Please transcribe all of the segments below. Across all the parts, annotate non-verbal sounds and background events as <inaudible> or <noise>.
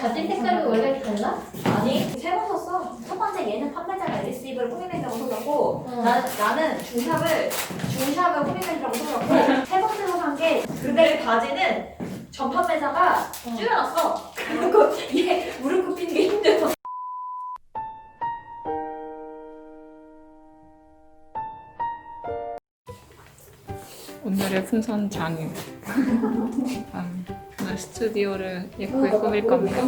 바지 색깔이 원래 달라? 아니 세번 샀어. 첫 번째 얘는 판매자가 LS입을 꾸미맨이라고 써졌고 어. 나, 나는 중샵을 중샵을 꾸미맨이라고 써졌고 세 번째로 산게 근데 이 바지는 전 판매자가 어. 줄여놨어. 그리고 얘 무릎 굽히는 게 힘들어. 오늘의 풍선 장유. <laughs> 음, 오늘 스튜디오를 예쁘게 꾸밀 겁니다.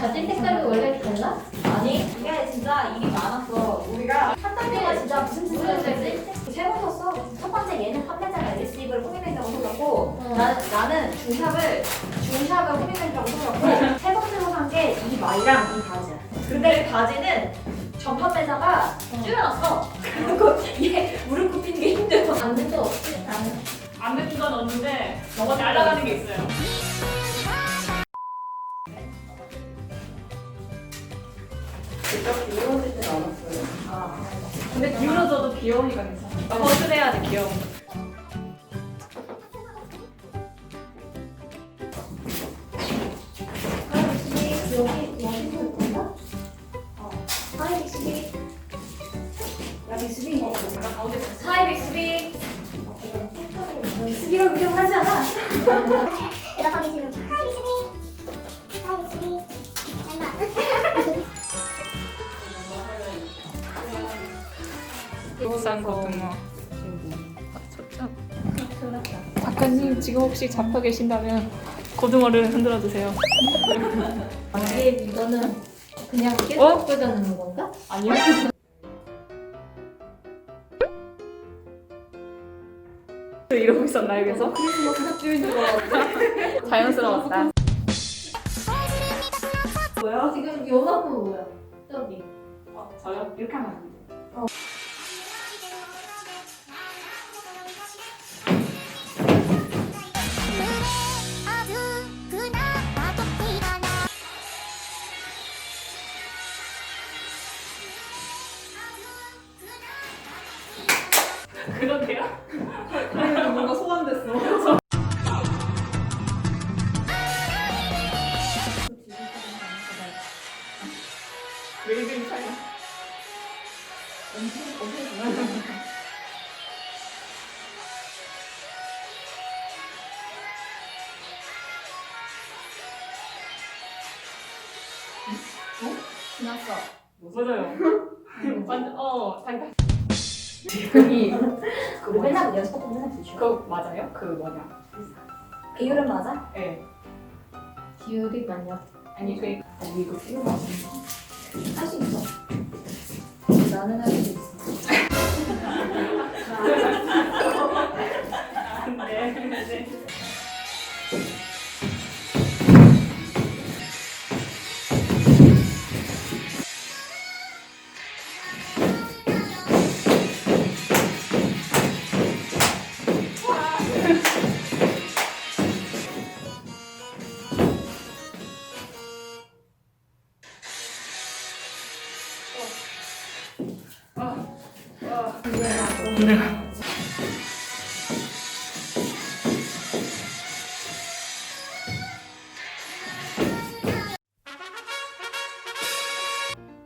바지 색깔이 원래 달라? 아니 이게 진짜 일이 많았어. 우리가 한 달에가 진짜 무슨 짓을 했지? 세번 샀어. 첫 번째 얘는 판매자가 LS입을 꾸미맨이라고 써졌고 어. 나, 나는 중샵을 중샵을 꾸미맨이라고 써졌고 세 번째로 산 게 이 마이랑 이 바지야. 근데 이 바지는 전 판매자가 어. 줄여놨어. 그리고 얘 무릎 굽히는 게 힘들어. 안 돼도 없지 나는. 안 없는데 너무 날아가는 게 있어요. 근데 기울어져도 귀여우니까 괜찮아. 아, 버스해야지 귀여운 거. 스비로 위험하지 않아? 들어가기 싫은 하이 스비 하이 스비 국산 고등어. 아. 작가님 지금 혹시 잡혀 계신다면 고등어를 흔들어 주세요. 이게 이거는 그냥 계속 어? 꽂아놓는 건가? 아니요. 이러고 있었나요, 그래서? 자연스러웠다. 뭐야? 지금 요만큼 뭐야? 저기. 어, 저요? 이렇게 하면 안 돼. 그런데요? 뭔가 소환됐어. 웨이빙 차이. 지났어. 맞아요. 완전 어 자기 여기 그 맨날 연습하고 맨날 부딪혀. 그거 맞아요? 그 뭐냐? 비율은 맞아? 예. 네. 기울이 많냐? 아니 그 이거 비율 맞아. 할수 있어. 나는 할 수 있어. <laughs>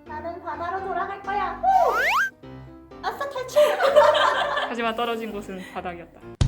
나는 바다로 돌아갈 거야. 하지만 떨어진 곳은 바닥이었다.